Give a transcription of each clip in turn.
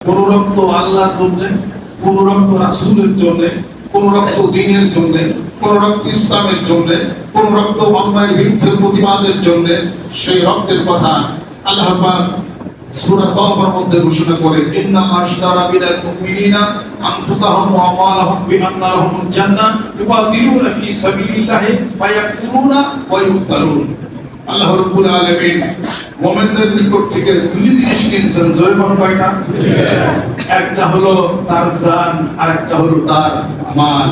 কোন রক্ত আল্লাহর জন্য কোন রক্ত রাসূলের জন্য কোন রক্ত দিনের জন্য কোন রক্ত ইসলামের জন্য কোন রক্ত অন্যায়ের বিরুদ্ধে প্রতিবাদের জন্য সেই রক্তের কথা আল্লাহ পাক মধ্যে ঘোষণা করেন ইন্না আশতারা মিনাল মুমিনিনা আনফুসাহুম ওয়া লাহুমুল জান্নাহ ইউকাতিলুনা ফি সাবিলিল্লাহি ফায়াকতুলুনা ওয়া আল্লাহ রাব্বুল আলামিন মুমিনদের নিকট থেকে দুটি জিনিস কিনছেন জয় মান কয়টা? একটা হলো তার জান আর একটা হলো তার মাল।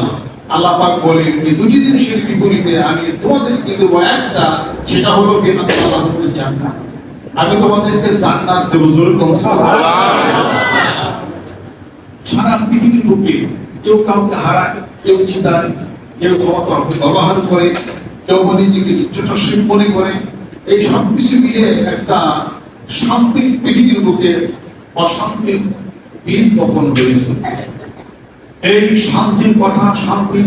আল্লাহ পাক বলেন, এই দুটি জিনিসের বিপরীতে আমি তোমাদেরকে দেবো একটা, সেটা হলো বিআন্না লাহুমুল জান্নাহ আমি তোমাদেরকে জান্নাত দেব, জোরে কোন সারা পৃথিবীর বুকে কেউ কাউকে হারায়, কেউ জিতায়, কেউ ক্ষমতা ব্যবহার করে মনে করে, এই সব কিছু একটা শান্তির পৃথিবীর বুকে অশান্তির বীজ বপন এই শান্তির কথা, শান্তির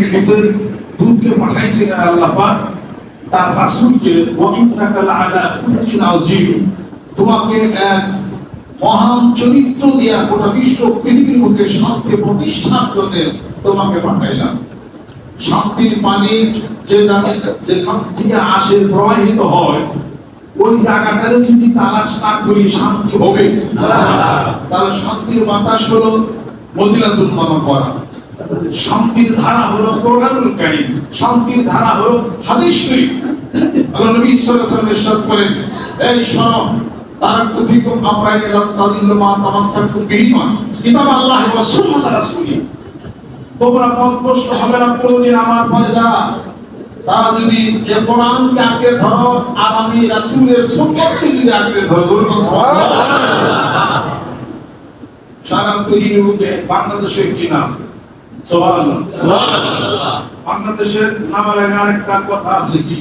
আল্লাহ পাক, তার আযীম, তোমাকে এক মহান চরিত্র দিয়া গোটা বিশ্ব পৃথিবীর মধ্যে শান্তি প্রতিষ্ঠার জন্য তোমাকে পাঠাইলাম। শান্তির পানি যে যেখান থেকে আসে প্রবাহিত হয়, ওই জায়গাটারে যদি তালাশ না করি, শান্তি হবে। তাহলে শান্তির বাতাস হলো মদিনাতুল মানবরা শান্তির ধারা হলো কোরআনুল শান্তির ধারা হলো হাদিস শরীফ। আল্লাহ নবী সাল্লাল্লাহু আলাইহি ওয়াসাল্লাম করেন, এই শোনো তারাকতু ফিকুম আমরাইন লা তাদিল্লু মা তামাসসাকুম বিহিমা কিতাব আল্লাহ ওয়া সুন্নাত রাসূলি। তোমরা পথভ্রষ্ট হবে না কোনদিন আমার পরে যারা। তারা যদি এ কোরআনকে আঁকড়ে ধরো আর আমি রাসূলের যদি আঁকড়ে ধরো। সারা পৃথিবীর বুকে বাংলাদেশের একটি নাম বাংলাদেশের নামের আগে আরেকটা কথা আছে কি?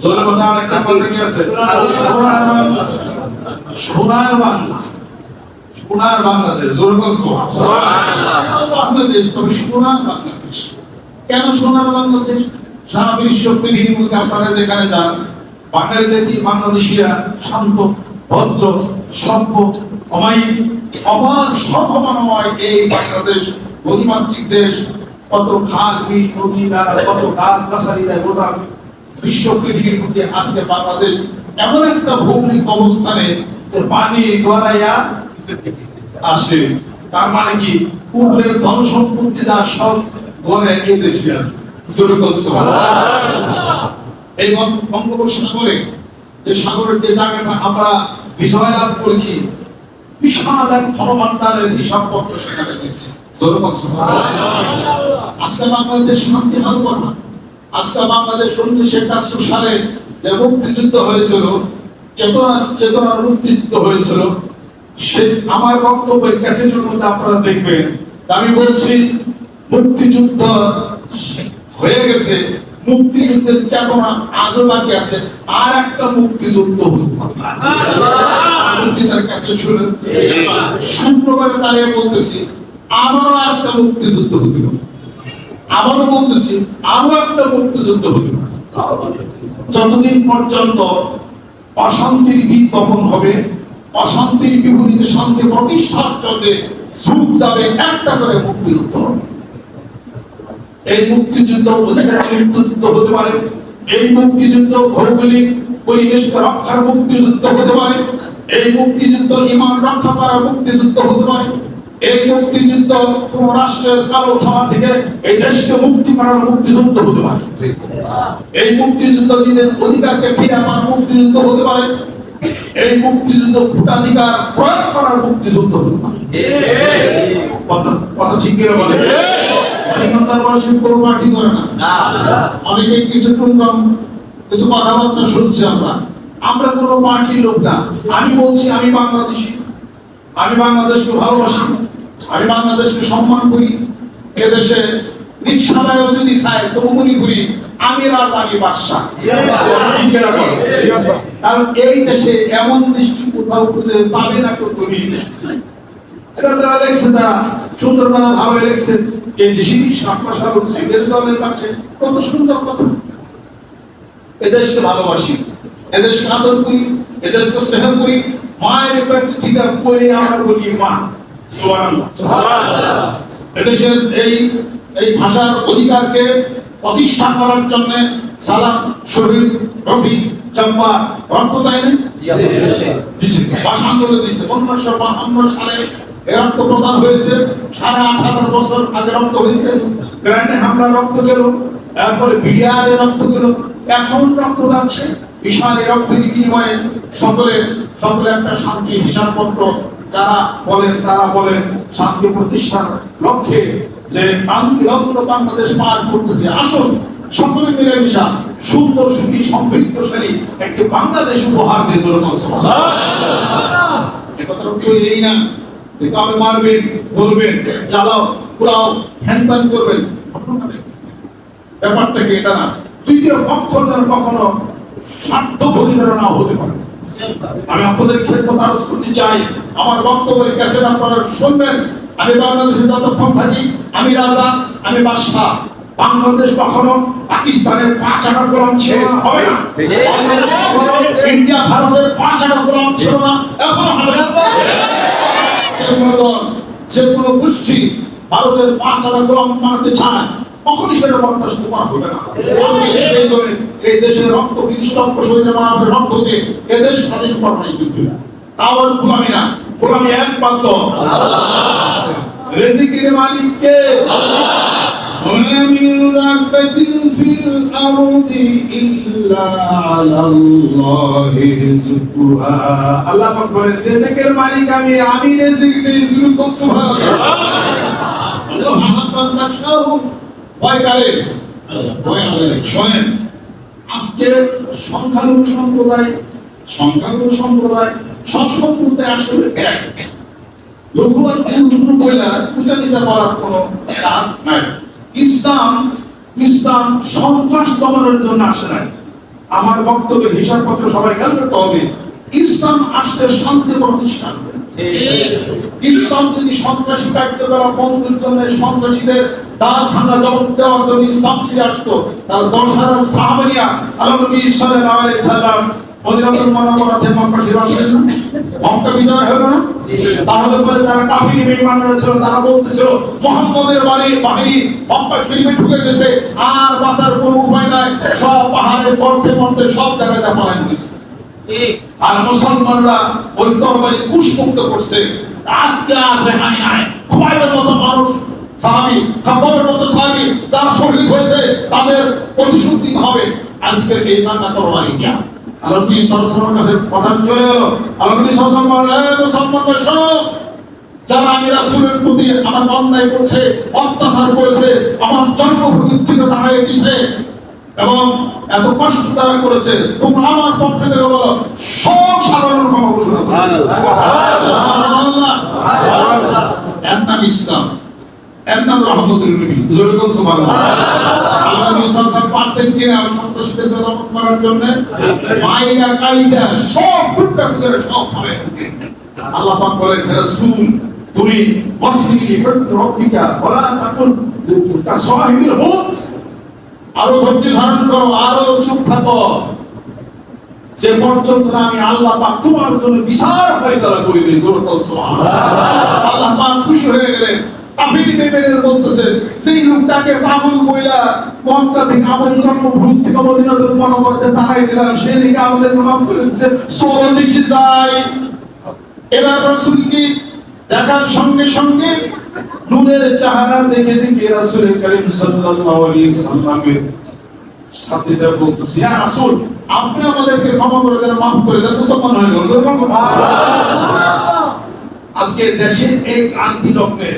জোরে বলে আরেকটা কথা কি আছে? সোনার বাংলা সোনার বাংলাদেশ বল বাংলাদেশ, তবে সোনার বাংলাদেশ। কেন সোনার বাংলাদেশ? সারা বিশ্ব পৃথিবীর মধ্যে আপনারা যেখানে যান, বাঙালিদের বাংলাদেশিরা শান্ত, ভদ্র, সভ্য, অমায়িক, অবাধ সভ্যমানময় এই বাংলাদেশ নদীমাতৃক দেশ, কত খাল, বিল, নদী কত গাছ গাছালি দেয়, গোটা বিশ্ব পৃথিবীর মধ্যে আজকে বাংলাদেশ এমন একটা ভৌগোলিক অবস্থানে যে পানি গড়াইয়া আসে। তার মানে কি? পূর্বের ধন সম্পত্তি যা সব। এই বঙ্গ- বঙ্গোপসাগরে যে সাগরের যে জায়গাটা আমরা লাভ করেছি, বিশাল এক হিসাবপত্র সেখানে রয়েছে। আজকে বাংলাদেশ শান্তি হওয়ার কথা। আজকে বাংলাদেশ উনিশশো একাত্তর সালে যে মুক্তিযুদ্ধ হয়েছিল, চেতনা চেতনার মুক্তিযুদ্ধ হয়েছিল সে আমার বক্তব্যের ক্যাসেটের মধ্যে আপনারা দেখবেন আমি বলছি, মুক্তিযুদ্ধ হয়ে গেছে, মুক্তিযুদ্ধের চেতনা আজও বাকি আছে, আর একটা মুক্তিযুদ্ধ শুক্রবারে দাঁড়িয়ে বলতেছি, আবারও একটা মুক্তিযুদ্ধ হতে পারে। আবারও বলতেছি আরও একটা মুক্তিযুদ্ধ হতে পারে। যতদিন পর্যন্ত অশান্তির বীজ বপন হবে অশান্তির বিপরীতে শান্তি প্রতিষ্ঠার জন্য যুগ যাবে একটা করে মুক্তিযুদ্ধ। এই মুক্তিযুদ্ধ মুক্তিযুদ্ধ হতে পারে। এই মুক্তিযুদ্ধ ভৌগোলিক রক্ষার মুক্তিযুদ্ধ হতে পারে। এই মুক্তিযুদ্ধ ইমান রক্ষা করার মুক্তিযুদ্ধ হতে পারে। এই মুক্তিযুদ্ধ কোন রাষ্ট্রের কালো থামা থেকে এই দেশকে মুক্তি করার মুক্তিযুদ্ধ হতে পারে। এই মুক্তিযুদ্ধ নিজের অধিকারকে ফিরে মুক্তিযুদ্ধ হতে পারে। এই মুক্তিযুদ্ধ ভোটাধিকার প্রয়োগ করার মুক্তিযুদ্ধ হতে পারে। কথা কথা ঠিক করে বলে? অনেকবার কোনো পার্টি করে না। অনেকে কিছু শুনলাম কিছু কথাবার্তা শুনছি আমরা। আমরা কোনো পার্টির লোক না। আমি বলছি আমি বাংলাদেশি। আমি বাংলাদেশকে ভালোবাসি। আমি বাংলাদেশকে সম্মান করি। এদেশে যদি খায় তবু মনে করি। আমি রাজা আমি বাদশাহ। করে। কারণ এই দেশে এমন দৃষ্টি কোথাও খুঁজে পাবে না তো তুমি এটা তারা লেখছে তারা সুন্দর কথা ভাবে লেখছেন এই দেশি সাতটা সাল হচ্ছে এর দলের কাছে কত সুন্দর কথা। এদেশকে ভালোবাসি এদেশকে আদর করি এদেশকে স্নেহ করি। মায়ের পেটে থেকে পড়ে আমরা বলি মা। সুবহানাল্লাহ। এদেশের এই এই ভাষার অধিকারকে প্রতিষ্ঠা করার জন্য সালাম শহীদ রফি চম্পা রক্ত দেয়নি দিচ্ছে বাহান্ন সালে এ রক্ত প্রদান হয়েছে। সাড়ে আট হাজার বছর আগে রক্ত হয়েছে। গ্রান্ডে হামলা রক্ত গেল। তারপরে বিডিআর রক্ত গেল। এখন রক্ত যাচ্ছে। বিশাল এই রক্তের বিনিময়ে সকলে সকলে একটা শান্তি হিসাবপত্র যারা বলেন তারা বলেন শান্তি প্রতিষ্ঠার লক্ষ্যে যে শান্তি লগ্ন বাংলাদেশ পার করতেছে। আসুন, সকলে মিলে মিশা সুন্দর, সুখী, সমৃদ্ধশালী একটি বাংলাদেশ উপহার দিয়ে চলছে একথার অর্থ এই না কাউকে মারবেন, ধরবেন, জ্বালাও পুরাও হ্যান ত্যান করবেন ব্যাপারটা কি এটা না? তৃতীয় পক্ষ যেন কখনো স্বার্থ পরিচালনা হতে পারে। আমি আপনাদের ক্ষেত্রে আরজ করতে চাই। আমার বক্তব্যের ক্যাসেট আপনারা শুনবেন। আমি বাংলাদেশে যতক্ষণ থাকি, আমি রাজা, আমি বাদশাহ। বাংলাদেশ কখনো পাকিস্তানের পাঁচ আটা গোলাম ছিল না, হবে না? ইন্ডিয়া, ভারতের পাঁচ আটা গোলাম ছিল না, এখনও হবে না। যে কোনো দল, যে কোনো গোষ্ঠী ভারতের পাঁচ আটা গোলাম মানতে চায়, কখনই সেটা বরদাস্ত করা হবে না। এই দেশের রক্ত তিরিশ লক্ষ শহীদের মানবের রক্ত দিয়ে এদেশ স্বাধীন করা নাই কিন্তু তাও আর গোলামি না। গোলামি একমাত্র রেজিকের মালিক আল্লাহ রেজিকের মালিক আমি আমি সংখ্যালঘু সম্প্রদায় সংখ্যালঘু সম্প্রদায় সব কইলা নিচা কাজ নাই। ইসলাম ইসলাম সন্ত্রাস দমনের জন্য আসে নাই। আমার বক্তব্যের হিসাবপত্র সবাই খেয়াল করতে হবে। ইসলাম আসছে শান্তি প্রতিষ্ঠান ইসলাম যদি সন্ত্রাসী কার্যকলাপ বন্ধের জন্য সন্ত্রাসীদের ভাঙা জবাব দেওয়ার জন্য ইসলাম ফিরে আসতো দশ হাজার সাহাবানিয়া আল্লাহ নবী সাল্লাম মদিনাতুল মক্কা ফিরে আসলেন না? মক্কা বিজয় হলো না? তাহলে পরে তারা কাফির বেঈমানরা ছিল তারা বলতেছিল মুহাম্মদের বাড়ির বাহিনী মক্কা শরীফে ঢুকে গেছে আর বাঁচার কোনো উপায় নাই সব পাহাড়ের সব জায়গায় যা গেছে। আর মুসলমানরা ওই তরবারি কুশমুক্ত করছে। আজকে আর রেহাই নাই। মতো মানুষ সাহাবি মতো সাহাবি যারা শহীদ হয়েছে তাদের প্রতিশোধ দিতে হবে। আজকের এই নানা তরবারি আলমী সরসমের কাছে কথা চলে গেল। আলমী সরসম মুসলমান শোনো যারা আমি রাসূলের প্রতি আমার অন্যায় করছে অত্যাচার করেছে আমার জন্মভূমির থেকে দাঁড়ায় দিছে এবং এত কষ্ট তারা করেছে তোমরা আমার পক্ষে থেকে বলো সব সাধারণ ক্ষমা ঘোষণা করো। সুবহানাল্লাহ। এর নাম ইসলাম। এর নাম রহমতুল বলুন সুবহানাল্লাহ। আল্লাহ আলাইহি ওয়াসাল্লাম পারতেন কিনা সন্ত্রাসীদের দমন জন্য? মাইয়া কাইদা সব টুকরা টুকরা সব হবে আল্লাহ পাক বলেন রাসূল আরও ধারণ করো, আরও চুপ থাকো। যে পর্যন্ত আমি আল্লাহ পাক তোমার জন্য বিশাল ফয়সালা করে আল্লাহ খুশি হয়ে গেলেন। কাফির বেবেনের বলতেছে সেই লোকটাকে পাগল বইলা মক্কা থেকে আমার জন্মভূমি থেকে মদিনাতুল মুনাওয়ারাতে তারাই দিলাম। সে নাকি আমাদের নাম করে দিচ্ছে দেখি যাই এবার রাসূল কি দেখার সঙ্গে সঙ্গে নূরের চেহারা দেখে দেখে রাসূল করিম সাল্লাল্লাহু আলাইহি সাল্লামের সাথে যা বলতেছি ইয়া রাসূল আপনি আমাদেরকে ক্ষমা করে দেন মাফ করে দেন মুসলমান হয়ে গেল আজকে দেশের এই ক্রান্তি লগ্নে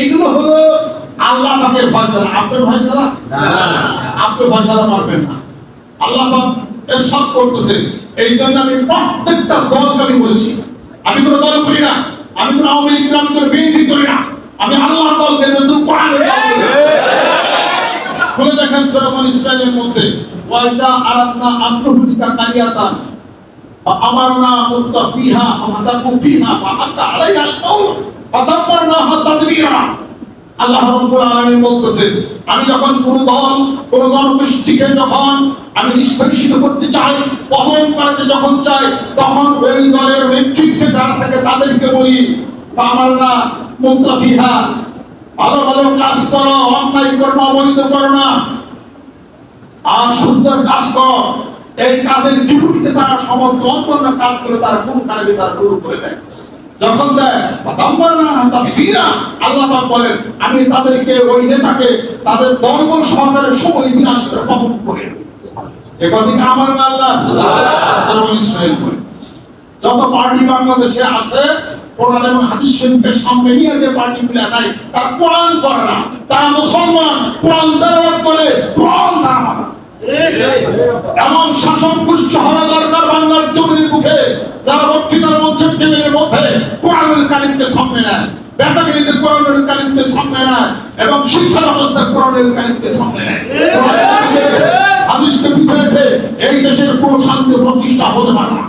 এগুলো হলো আল্লাহ পাকের ফয়সালা। আপনার ফয়সালা? আপনি ফয়সালা পারবেন না। আল্লাহ পাক এর সব করতেছেন। এই জন্য আমি প্রত্যেকটা দলকে আমি বলছি। আমি কোনো দল করি না। আমি কোনো আওয়ামী লীগ আমি কোনো বিএনপি করি না। আমি আল্লাহ দলকে রসুল কোরআন খুলে দেখেন সুরামান ইসরায়েলের মধ্যে ওয়াইজা আরাদনা আব্দুহুলিকা কালিয়াতান আমারনা মুত্তাফিহা ফামাসাকু ফিহা ফাহাতা আলাইহা আল-কাওম আল্লাহ আমি যখন কোন দল, কোন জনগোষ্ঠীকে যখন আমি নিষ্পেষিত করতে চাই পতন করাতে যখন চাই, তখন ওই দলের নেতৃত্বে যারা থাকে তাদেরকে বলি না ভালো ভালো কাজ করো, অন্যায় করো, অবৈধ করো না। আর সুন্দর কাজ করো। এই কাজের বিপরীতে তারা সমস্ত অন্যান্য কাজ করে তারা কোন কারণে তারা শুরু করে দেয়? যখন দেয় আল্লাহ বলেন আমি তাদেরকে ওই নেতাকে তাদের দলবল সহকারে সময় বিনাশ করে করে এ কথা আমার না আল্লাহ যত পার্টি বাংলাদেশে আসে কোরআন এবং হাদিস শরীফকে সামনে নিয়ে যে পার্টি গুলো নাই তারা কোরআন করে না। তারা মুসলমান কোরআন তেলাওয়াত করে কোরআন তারা মানে। এমন শাসক গোষ্ঠী হওয়া দরকার বাংলার জমির মুখে যারা বক্তৃতার মঞ্চের টেবিলের মধ্যে কোরআনুল কারিমকে সামনে নেয় বেসাগিরিতে কোরআনুল সামনে নেয় এবং শিক্ষা ব্যবস্থার কোরআনুল সামনে নেয়। রেখে এই দেশের কোনো শান্তি প্রতিষ্ঠা হতে পারে না।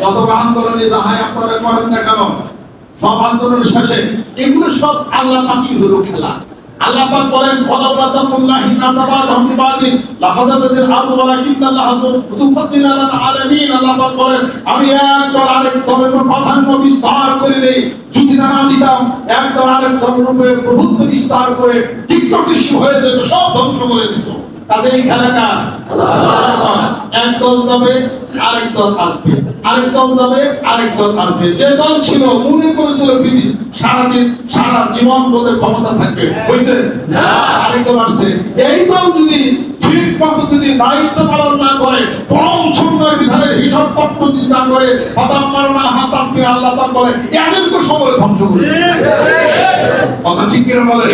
যত আন্দোলনে যাহাই আপনারা করেন না কেন, সব আন্দোলন শেষে এগুলো সব আল্লাহ পাকি হলো খেলা। আল্লাহ পাক বলেন ওয়ালাউলা তাফুল্লাহি নাসাবা ধমদিবাদিন লাফাজাতাতিল আরদু ওয়ালাকিন্নাল্লাহ যুফাদ্দিন আলাল আলামিন। আল্লাহ পাক বলেন, আমি এক দল আরেক দলের উপর প্রাধান্য বিস্তার করে দেই। যদি না দিতাম, এক দল আরেক দলের উপর প্রভুত্ব বিস্তার করে টিকটকিস্য হয়ে যেত, সব ধ্বংস করে দিত। তাদের এই এক দল যাবে আরেক দল আসবে। আরেক দল যাবে আরেক দল আসবে। যে দল ছিল মনে করেছিল সারাদিন সারা জীবন ক্ষমতা থাকবে। হয়েছে? আরেক দল আসছে। এই দল যদি ঠিক মতো যদি দায়িত্ব পালন না করে কম সুন্দর বিধানের হিসাব পত্র যদি না করে হতাম পারো না হাত আপনি আল্লাহ বলে এদেরকে সময় ধ্বংস করে কথা ঠিক কিনা বলে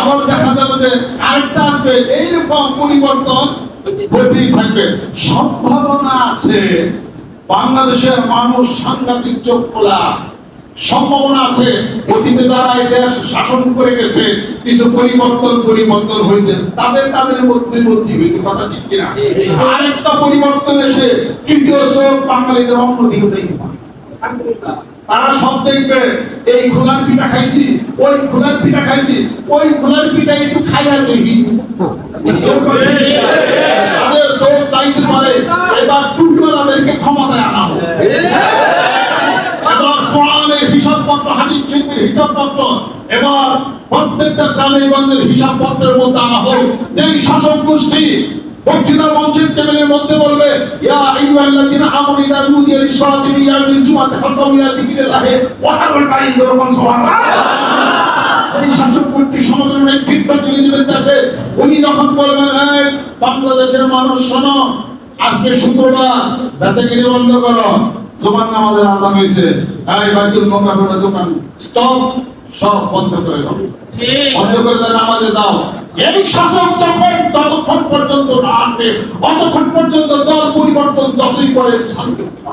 আবার দেখা যাবে যে আরেকটা আসবে এইরকম পরিবর্তন হতেই থাকবে। সম্ভাবনা আছে বাংলাদেশের মানুষ সাংঘাতিক চোখ খোলা। সম্ভাবনা আছে অতীতে যারা এই দেশ শাসন করে গেছে কিছু পরিবর্তন পরিবর্তন হয়েছে তাদের তাদের মধ্যে মধ্যে হয়েছে কথা ঠিক কিনা? আরেকটা পরিবর্তন এসে তৃতীয় বাঙালিদের অন্যদিকে যাইতে পারে। তারা সব দেখবে, এই খোলার পিঠা খাইছি, ওই খোলার পিঠা খাইছি, ওই খোলার পিঠা একটু খাইয়া দেখি। তাদের সব চাইতে পারে, এবার টুকরাদেরকে ক্ষমতায় আনা হোক। এবার কোরআনের হিসাবপত্র, হাদিস শরীফের হিসাবপত্র, এবার প্রত্যেকটা গ্রামের গঞ্জের হিসাবপত্রের মধ্যে আনা হোক। যেই শাসক গোষ্ঠী বক্তৃতা মঞ্চের টেবিলের মধ্যে বলবে, ইয়া আইয়ুহাল্লাযীনা আমানু ইযা নুদিয়া লিস-সালাতি মিন ইয়াউমিল জুমআতি ফাসাউ ইলা যিকরিল্লাহি ওয়া সুবহানাল্লাহ। শাসক কর্তৃক ফিডব্যাক চলে দেশে। উনি যখন বলবেন, এই বাংলাদেশের মানুষ শোনো, আজকে শুক্রবার, বেচাকিনি বন্ধ করো। জোমান নামাজের আজান হয়েছে এই বাইতুল মোকাররমের দোকান। স্টপ সব বন্ধ করে দাও। বন্ধ করে দাও নামাজে যাও। এই শাসক যখন ততক্ষণ পর্যন্ত না আনবে অতক্ষণ পর্যন্ত দল পরিবর্তন যতই করে শান্তি করবা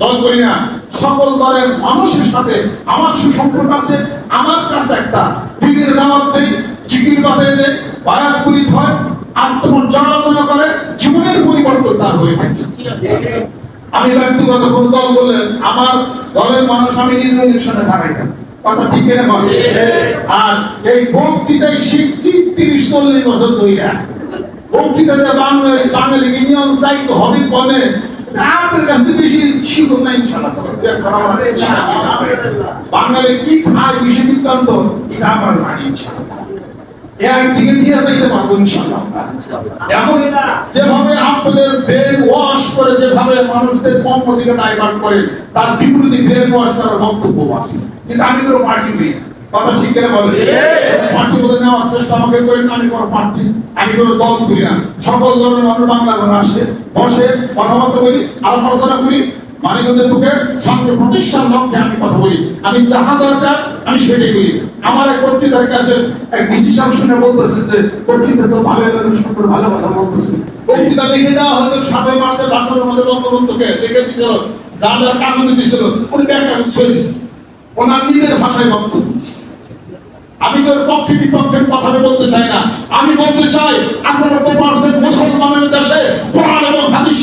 দল করি না। সকল দলের মানুষের সাথে আমার সুসম্পর্ক আছে। আমার কাছে একটা দিনের দাওয়াত দেই। জিকির বাদে দেয় বায়াত পুরিত হয় আত্মপর্যালোচনা করে। জীবনের পরিবর্তন তার হয়ে থাকে। আমি ব্যক্তিগত কোন দল বললেন আমার দলের মানুষ আমি নিজ নির্দেশনে থাকাই না। কথা ঠিক কিনা বলে? আর এই বক্তৃতায় শিখছি তিরিশ চল্লিশ বছর ধরে বক্তৃতাতে বাংলাদেশ বাঙালি ইউনিয়ন চাইতে হবে বলে আপনার কাছ থেকে বেশি বাঙালি কি খায় বেশি বৃত্তান্ত এটা জানি যেভাবে আপনাদের ওয়াশ করে, যেভাবে মানুষদের তার বিপরীতে ওয়াশ বক্তব্য আছে। কিন্তু আমি কোনো পার্টি নেই। কথা ঠিক করে বলে পার্টি বলে নেওয়ার চেষ্টা আমাকে করি না আমি কোনো পার্টি আমি কোনো দল করি না। সকল ধরনের মানুষ বাংলা ঘরে আসে বসে কথাবার্তা বলি আলোচনা করি মানিকগঞ্জের বুকে শান্তি প্রতিষ্ঠার লক্ষ্যে আমি কথা বলি। আমি যাহা দরকার আমি সেটাই বলি আমার এক বক্তৃতার কাছে এক ডিসিশন শুনে বলতেছে যে বক্তৃতা তো ভালো হলো সুন্দর ভালো কথা বলতেছে। বক্তৃতা লিখে দেওয়া হয়তো সাতই মাসের ভাষণের মধ্যে বঙ্গবন্ধুকে। লিখে দিছিল যা যা কাগজে দিছিল উনি ব্যাখ্যা করে ছড়িয়ে দিচ্ছে ওনার নিজের ভাষায় বক্তব্য দিচ্ছে আমি তোর পক্ষে বিপক্ষের কথা বলতে চাই না। আমি বলতে চাই, আপনারা তো পারছেন মুসলমানের দেশে কোরআন এবং হাদিস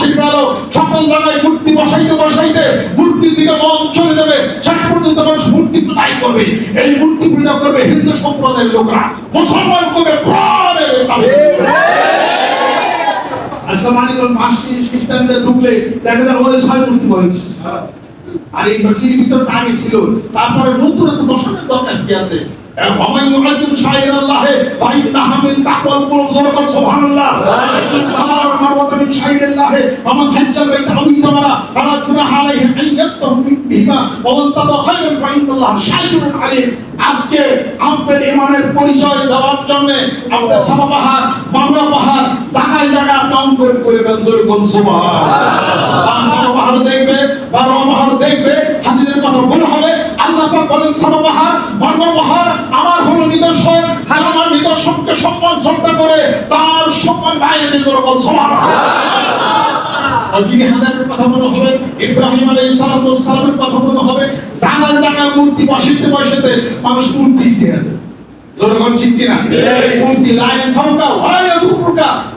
সকল জায়গায় মূর্তি বসাইতে বসাইতে মূর্তির দিকে মন চলে যাবে। শেষ পর্যন্ত মানুষ মূর্তি পূজাই করবে। এই মূর্তি পূজা করবে হিন্দু সম্প্রদায়ের লোকরা। মুসলমান করবে খ্রিস্টানদের ঢুকলে দেখা যায় ওদের ছয় মূর্তি আর ভিতরে ছিল। তারপরে নতুন একটা বসানোর দরকার কি আছে? ومن يعظم شعائر الله فإنها من تقوى القلوب زرق سبحان الله الصلاة والمروة من شعائر الله ومن حج البيت أو اعتمر فلا جناح عليه أن يطوف بهما ومن تطوع خيرا فإن الله شاكر عليم আজকে আমাদের ইমানের পরিচয় দেওয়ার জন্য আমাদের সামাবাহার মামলা পাহাড় জায়গায় জায়গায় আপনি অঙ্কন করে দেন জোরে কোন সুবহান সামাবাহার দেখবে বা রমাহার দেখবে হাজিদের কথা মনে হবে। আল্লাহ পাক বলেন সামাবাহার মর্মবাহার আমার হলো নিদর্শন, আর আমার নিদর্শনকে সম্মান শ্রদ্ধা করে তার সম্মান বাইরে জোরে কোন নবী হাজারের কথা মনে হবে ইব্রাহিম আলাইহিস সালামের কথা মনে হবে জায়গায় জায়গায় মূর্তি বসিতে বসিতে মানুষ মূর্তি জনগণ ঠিক কিনা? মূর্তি লাইন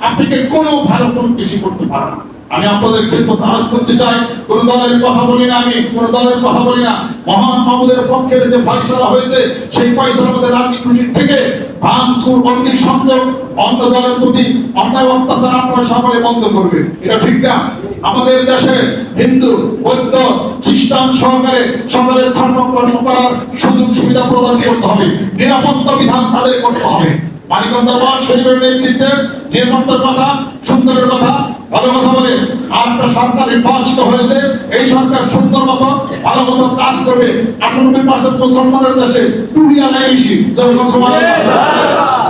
আপনাকে ভালো কোনো কিছু করতে পারে না। আমি আপনাদের খেদমত আজ করতে চাই, কোন দলের কথা বলি না আমি, কোন দলের কথা বলি না। মহান মামুদের পক্ষে যে ফয়সালা হয়েছে, সেই ফয়সালার মধ্যে রাজি খুশির থেকে ভাঙচুর সংযোগ অন্য দলের প্রতি অন্যায় অত্যাচার আপনারা সকলে বন্ধ করবে। এটা ঠিক না। আমাদের দেশে হিন্দু, বৌদ্ধ, খ্রিস্টান সহকারে সকলের ধর্মকর্ম করার সুযোগ সুবিধা প্রদান করতে হবে। নিরাপত্তা বিধান তাদের করতে হবে। মানিকন্দ শরীফের নেতৃত্বে নিরাপত্তার কথা, সুন্দরের কথা ভালো কথা বলে একটা সরকার নির্বাচিত হয়েছে, এই সরকার সুন্দর মতো, ভালো মতো কাজ করবে। আটানব্বই পার্সেন্ট মুসলমানের দেশে টুরিয়া নাই বেশি। যেমন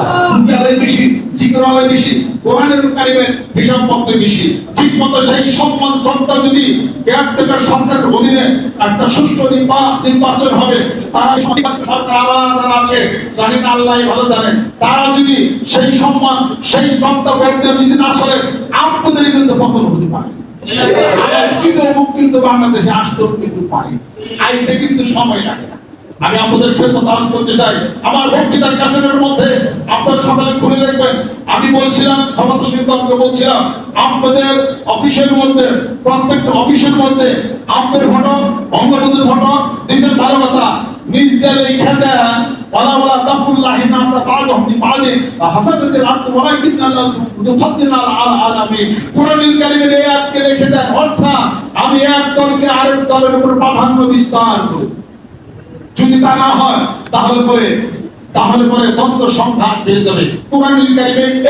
মুসলমানের বেশি জিকরালের বেশি কোরআনের কারিমের হিসাব মতো বেশি। ঠিক মতো সেই সম্মান শ্রদ্ধা যদি কেয়ারটেকার সরকারের অধীনে একটা সুষ্ঠু নির্বাচন হবে তারা সরকার আবার আছে জানি আল্লাহ ভালো জানেন। তারা যদি সেই সম্মান সেই যদি না চলে আপনাদের কিন্তু পতন হতে পারে। কিন্তু বাংলাদেশে আসতেও কিন্তু পারে। আইতে কিন্তু সময় লাগে না। আমি আপনাদের খেদমত আজ করতে চাই। আমার বক্তৃতার কাছের মধ্যে আপনারা সকালে খুলে দেখবেন। আমি বলছিলাম, ক্ষমতা সিদ্ধান্তকে বলছিলাম, আপনাদের অফিসের মধ্যে, প্রত্যেকটা অফিসের মধ্যে আপনাদের ফটো বঙ্গবন্ধুর ফটো নিজের ভালো কথা নিজ দিয়ে লিখে দেন ওয়ালা আমি এক দলকে আরেক দলের উপর প্রাধান্য বিস্তার করি। যদি তা না হয়, তাহলে পরে তাহলে পরে দ্বন্দ্ব সংঘাত বেড়ে যাবে। কোরআন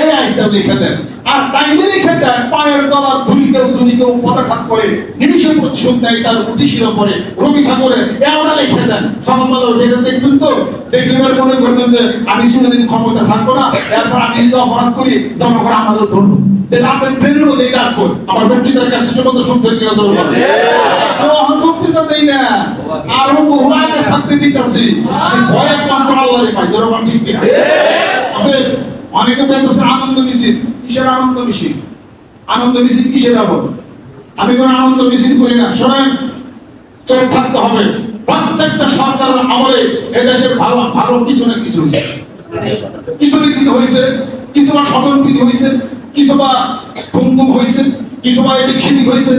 এই আইনটা লিখে দেন আর টাইমে লিখে দেন পায়ের তলার ধুলিকেও ধুলিকেও পদাঘাত করে নিমিষের প্রতিশোধ দেয় তার উঠিশির পরে রবি ঠাকুরের এওরা লিখে দেন। সমাজ যেটা দেখবেন তো দেখলে এবার মনে করবেন যে আমি চিরদিন ক্ষমতা থাকব না এরপর আমি যদি অপরাধ করি জনগণ আমাদের তাহলে আপনার কর আমার বক্তৃতার কাছে মতো শুনছেন কিনা জনগণ? আমার বক্তৃতা দেই না। আরও বহু আগে থাকতে দিতেছি। ভয় একবার আল্লাহরে পাই জনগণ ঠিক কিনা? অনেকে বলতেছে আনন্দ মিছিল কিসের আনন্দ মিছিল? আনন্দ মিছিল কিসের আবার আমি কোনো আনন্দ মিছিল করি না। শোনেন, চোখ থাকতে হবে। প্রত্যেকটা সরকারের আমলে এদেশের ভালো ভালো কিছু না কিছু হয়েছে। কিছু না কিছু হয়েছে। কিছু বা স্বতন্ত্রিত হয়েছে, কিছু বা ভঙ্গুম হয়েছে, কিছু বা এদিক সেদিক হয়েছে।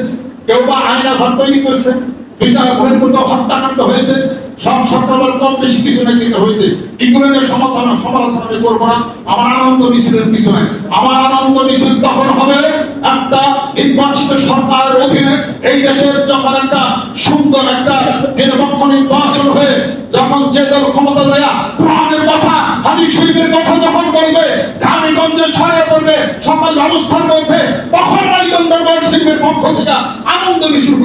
কেউ বা আয়না ঘর তৈরি করছে বিশাল বহির্ভূত হত্যাকাণ্ড হয়েছে। সব সরকার কম বেশি কিছু না কিছু হয়েছে। এগুলো নিয়ে সমালোচনা সমালোচনা আমি করব না। আমার আনন্দ মিছিলের কিছু নাই। আমার আনন্দ মিছিল তখন হবে একটা নির্বাচিত সরকারের অধীনে। এই দেশের যখন একটা সুন্দর একটা নিরপেক্ষ নির্বাচন হয়ে যখন যে দল ক্ষমতা দেয়া, কোরআনের কথা, হাদিস শরীফের কথা যখন বলবে গ্রামে ছড়িয়ে পড়বে সকল ব্যবস্থার মধ্যে, তখন একজন দরবার শরীফের পক্ষ থেকে আনন্দ মিছিল।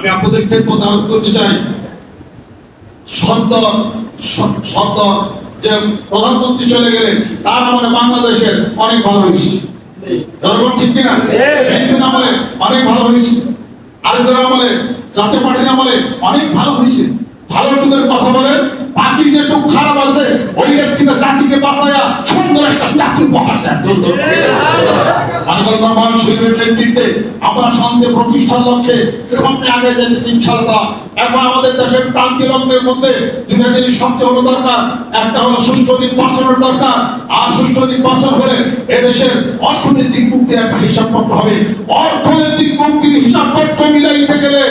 আমি আপনাদের ক্ষেত্রে দাওয়াত করতে চাই। সদ্য সন্তান সদ্য যে প্রধানমন্ত্রী চলে গেলেন তার আমলে বাংলাদেশের অনেক ভালো হয়েছে। জনগণ ঠিক কিনা? একদিন আমলে অনেক ভালো হয়েছে। আরেকজন আমলে জাতীয় পার্টির আমলে অনেক ভালো হয়েছে। ভালোটুকের কথা বলেন, বাকি যেটুকু খারাপ আছে ওইটার থেকে জাতিকে বাঁচায়া সুন্দর একটা চাকরি পাওয়া যায় সুন্দর শরীরের নেতৃত্বে আমরা শান্তি প্রতিষ্ঠার লক্ষ্যে সামনে আগে এখন আমাদের দেশের লগ্নের মধ্যে দুটা জিনিস সবচেয়ে হলো দরকার, একটা হলো সুষ্ঠু নির্বাচনের দরকার, আর সুষ্ঠু নির্বাচন হলে এদেশের অর্থনৈতিক মুক্তির একটা হিসাবপত্র হবে। অর্থনৈতিক মুক্তির হিসাবপত্র মিলাইতে গেলে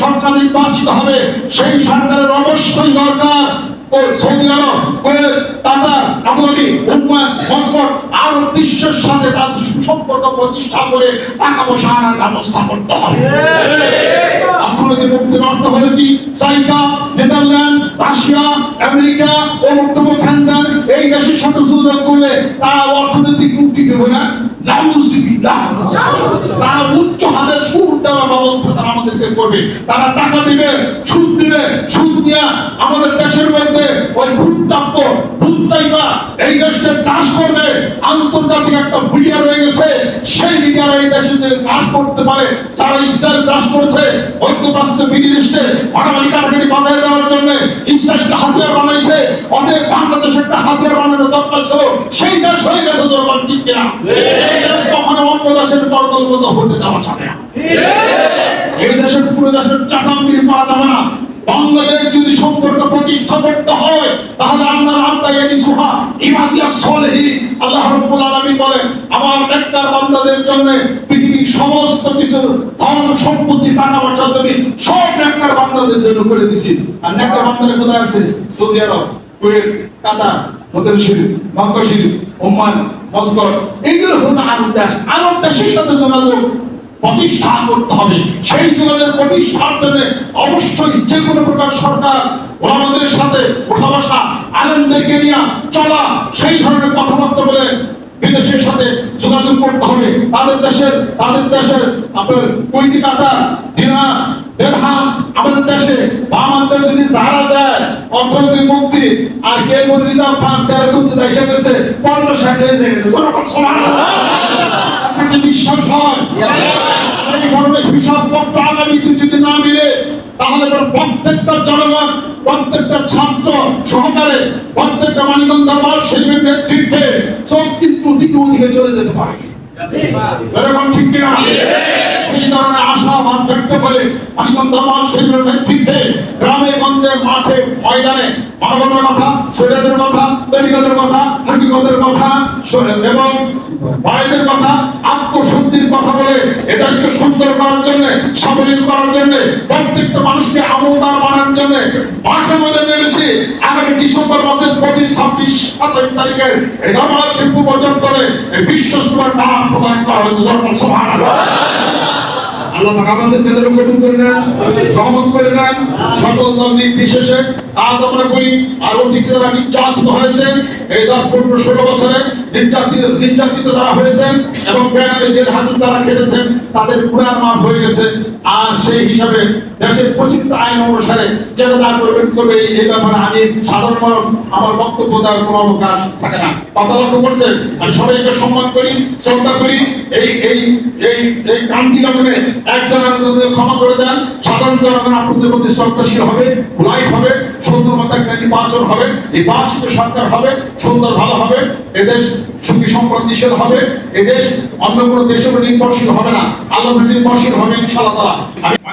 সরকার নির্বাচিত হবে সেই সরকারের অবশ্যই দরকার। Saudi Arab Kuwait Qatar Oman Muscat আরও বিশ্বের সাথে তাদের সুসম্পর্ক প্রতিষ্ঠা করে টাকা পয়সা আনার ব্যবস্থা করতে হবে। অর্থনৈতিক মুক্তির অর্থ হলো কি চাইনা নেদারল্যান্ড, রাশিয়া, আমেরিকা ও বক্তব্য খানদান এই দেশের সাথে যোগাযোগ করলে তারা অর্থনৈতিক মুক্তি দেবে না। তারা উচ্চ হারে সুদ দেওয়ার ব্যবস্থা তারা আমাদেরকে করবে। তারা টাকা দিবে, সুদ দিবে, সুদ দিয়া আমাদের দেশের মধ্যে ওই ভূত চাপ্য ভূত চাইবা এই দেশকে চাষ করবে। আন্তর্জাতিক একটা মিডিয়া রয়ে গেছে সেই মিডিয়ারা এই দেশে যে কাজ করতে পারে যারা ইসরায়েল চাষ করছে ঐক্যরাষ্ট্রে মিডিল ইস্টে মারামারি কাটাকাটি বাজায় দেওয়ার জন্য ইসরায়েলকে হাতিয়ার বানাইছে। অনেক বাংলাদেশ একটা হাতিয়ার বানানোর দরকার ছিল। সেই দেশ হয়ে গেছে ঠিক কিনা? এই দেশ কখনো অন্য দেশের হতে দেওয়া যাবে না। এই দেশের পুরো দেশের যাবে না। বাংলাদেশ যদি সম্পর্ক প্রতিষ্ঠা করতে হয়, তাহলে আল্লাহ রাব্দা ইয়ারিসুহা ইবাদিয়াস সলিহিন আল্লাহ রাব্বুল আলামিন বলেন, আমার নেককার বান্দাদের জন্য পৃথিবীর সমস্ত কিছু ধন, সম্পত্তি টাকা পয়সা জমি সব নেককার বান্দাদের জন্য করে দিছি। আর নেককার বান্দারা কোথায় আছে? Saudi Arab, Kuwait, Qatar Medina শরীফ, মক্কা শরীফ, ওমান, মস্কট। এগুলো হলো আরব দেশ। আরব দেশের সাথে যোগাযোগ প্রতিষ্ঠা করতে হবে। সেই যোগাযোগ প্রতিষ্ঠার জন্য অবশ্যই যে কোনো প্রকার সরকার ওলামাদের সাথে ওঠা বসা আলেমদেরকে নিয়ে চলা, সেই ধরনের কথাবার্তা বলে বিদেশের সাথে যোগাযোগ করতে হবে। তাদের দেশের তাদের দেশের আপনার কুইটি টাকা দিনার দেড়হাম, আমাদের দেশে বা আমাদের যদি যারা দেয়, অর্থনৈতিক মুক্তি, আর কে রিজার্ভ ফান্ড তেরো চোদ্দ দেশে গেছে, পঞ্চাশ ষাট জনগণ সমান আপনাকে বিশ্বাস হয়? এই ধরনের হিসাবপত্র আগামী যদি না মিলে, তাহলে প্রত্যেকটা জনগণ, প্রত্যেকটা ছাত্র সহকারে, প্রত্যেকটা মানিকন্দাবাস সেই নেতৃত্বে সব কিন্তু দ্বিতীয় দিকে চলে যেতে পারে। এরকম ঠিক কিনা? সেই ধরনের আশাবাদ ব্যক্ত করে শিল্পের নেতৃত্বে গ্রামে, গঞ্জে, মাঠে, ময়দানে মানবতার কথা শরীরের কথা তরিকতের কথা হাকিকতের কথা এবং ভাইদের কথা আত্মশুদ্ধির কথা বলে এদেশকে সুন্দর করার জন্য, সাবলীল করার জন্য প্রত্যেকটা মানুষকে আমলদার জন্য মাঠে মধ্যে নেমেছি। আগামী ডিসেম্বর মাসের পঁচিশ, ছাব্বিশ সাতাশ তারিখের এই নবাব শিল্পু পর্যন্তরে এই বিশ্বস্তমার নাম প্রদান করা হয়েছে যখন সমান আল্লাহ আমাদের ভেতরে কবুল করে নেন রহমত করে নেন সকল দল নির্বিশেষে আজ আমরা করি আর অতীতে যারা নির্যাতিত হয়েছেন এই দশ, পনেরো, ষোলো বছরে নির্যাতিত নির্যাতিত যারা হয়েছেন এবং ব্যানারে জেল হাজত যারা খেটেছেন, তাদের পুরার মাফ হয়ে গেছে। আর সেই হিসাবে দেশের প্রচিত আইন অনুসারে যেটা যা করবেন, করবে এই ব্যাপারে আমি সাধারণ মানুষ, আমার বক্তব্য দেওয়ার কোনো অবকাশ থাকে না। কথা লক্ষ্য করছেন? আমি সবাইকে সম্মান করি, শ্রদ্ধা করি। এই এই এই এই ক্রান্তি লগ্নে একজন একজনকে ক্ষমা করে দেন। সাধারণ জনগণ আপনাদের প্রতি শ্রদ্ধাশীল হবে লাইট হবে সুন্দর মতো নির্বাচন হবে, নির্বাচিত সরকার হবে। সুন্দর ভালো হবে এদেশ সুখী সমৃদ্ধিশীল হবে এদেশ অন্য কোনো দেশের নির্ভরশীল হবে না। আল্লাহ নির্ভরশীল হবে ইনশাআল্লাহ তাআলা।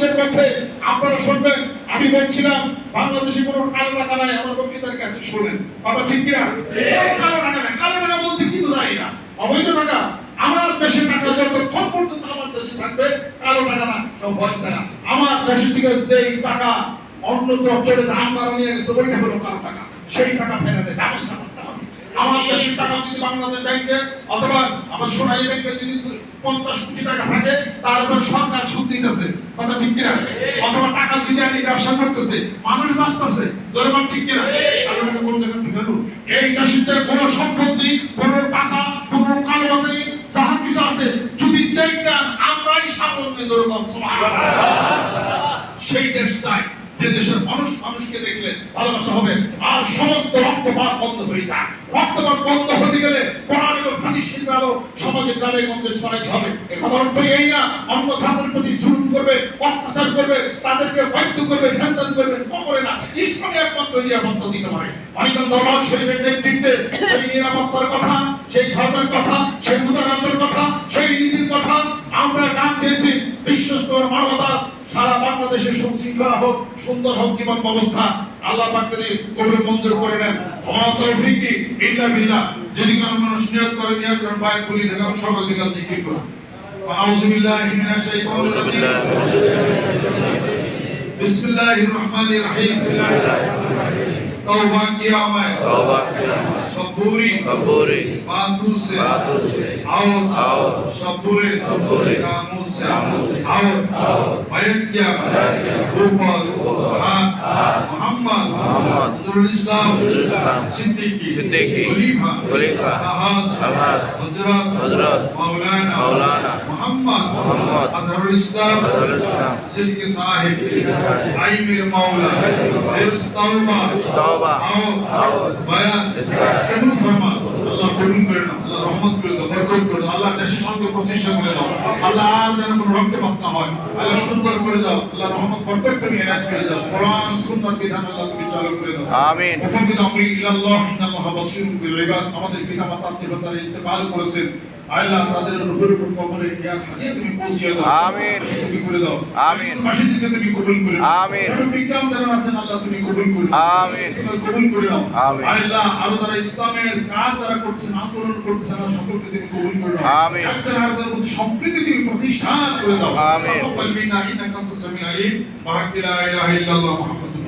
মঞ্চের মধ্যে আপনারা শুনবেন। আমি বলছিলাম বাংলাদেশে কোনো কালো টাকা নাই আমার বক্তৃতার কাছে শোনেন। কথা ঠিক কিনা? কালো টাকা নাই। কালো টাকা বলতে কি বোঝাই না অবৈধ টাকা। আমার দেশের টাকা যতক্ষণ পর্যন্ত আমার দেশে থাকবে কালো টাকা না সব ভয় টাকা আমার দেশের থেকে যেই টাকা অন্যত্র চলে যায় আমরা নিয়ে গেছে ওইটা হলো কালো টাকা। সেই টাকা ফেরাতে ব্যবস্থা আমার দেশের টাকা যদি বাংলাদেশ ব্যাংকে অথবা আমার সোনালী ব্যাংকে যদি পঞ্চাশ কোটি টাকা থাকে তার উপর সরকার সুদ দিতেছে কথা ঠিক কিনা? অথবা টাকা যদি আমি ব্যবসা করতেছে, মানুষ বাঁচতেছে। জনগণ ঠিক কিনা? কোন জায়গা থেকে এই দেশে কোন সম্পত্তি, কোন টাকা, কোন যাহা কিছু আছে, যদি চাই না, আমরাই সামনে যেরকম সেই দেশ চাই। যে দেশের মানুষ মানুষকে দেখলে ভালোবাসা হবে, আর সমস্ত রক্তপাত বন্ধ হয়ে যায় রক্তপাত বন্ধ হতে গেলে কোরআন এবং হাদিস শিল্পে গ্রামে গঞ্জে ছড়াইতে হবে। এই না, অন্য ধর্মের প্রতি করবে, অত্যাচার করবে, তাদেরকে বাধ্য করবে করবে না। ইসলামে একমাত্র নিরাপত্তা দিতে পারে দরবার নেতৃত্বে সেই নিরাপত্তার কথা, সেই ধর্মের কথা, সেই কথা, সেই নীতির কথা আমরা ডাক দিয়েছি। বিশ্বস্তর মানবতা সারা বাংলাদেশের সুশৃঙ্খলা হোক সুন্দর হোক জীবন ব্যবস্থা আল্লাহ পাক যদি কবুল মঞ্জুর করে নেন আমার তৌফিকি ইল্লা বিল্লাহ যদি কোনো মানুষ নিয়ত করে নিয়ত করেন বাইক করি থেকে সকাল বিকাল জিকির করুন أعوذ بالله من الشيطان الرجيم بسم الله الرحمن الرحيم तौबा किया मैं तौबा किया मैं सबूरी सबूरी बातों से बातों से आओ आओ सबूरे सबूरे कामों से कामों से आओ आओ बयान किया मैं गोपाल हाँ मोहम्मद मोहम्मद तुलिस्लाम सिद्दीकी सिद्दीकी खलीफा खलीफा अहास अहास हजरत हजरत मौलाना मौलाना मोहम्मद मोहम्मद अजहरुल इस्लाम अजहरुल इस्लाम सिद्दीकी साहिब आई मेरे मौला इस तौबा तौबा তওবা আওয়াজ করে দাও করে দাও আল্লাহ সুন্দর করে করে দাও আমাদের পিতা মাতা আত্মীয়তার ইন্তেকাল করেছেন আল্লাহ তাদের রূহের উপর কবরে জ্ঞান হাদিয়া তুমি পৌঁছিয়ে দাও আমিন। তুমি করে দাও আমিন। মাসিদিকে তুমি কবুল করে আমিন। বিজ্ঞান যারা আছেন আল্লাহ তুমি কবুল করে আমিন। তুমি কবুল করে নাও আমিন। আল্লাহ আরও যারা ইসলামের কাজ যারা করছেন আন্দোলন করছেন সকলকে তুমি কবুল করে নাও আমিন। একজন আরেকজনের মধ্যে সম্প্রীতি তুমি প্রতিষ্ঠা করে দাও আমিন। তাকাব্বাল ইন্নাকা আনতাস সামিউল আলিম ওয়া লা ইলাহা ইল্লাল্লাহ মুহাম্মাদুর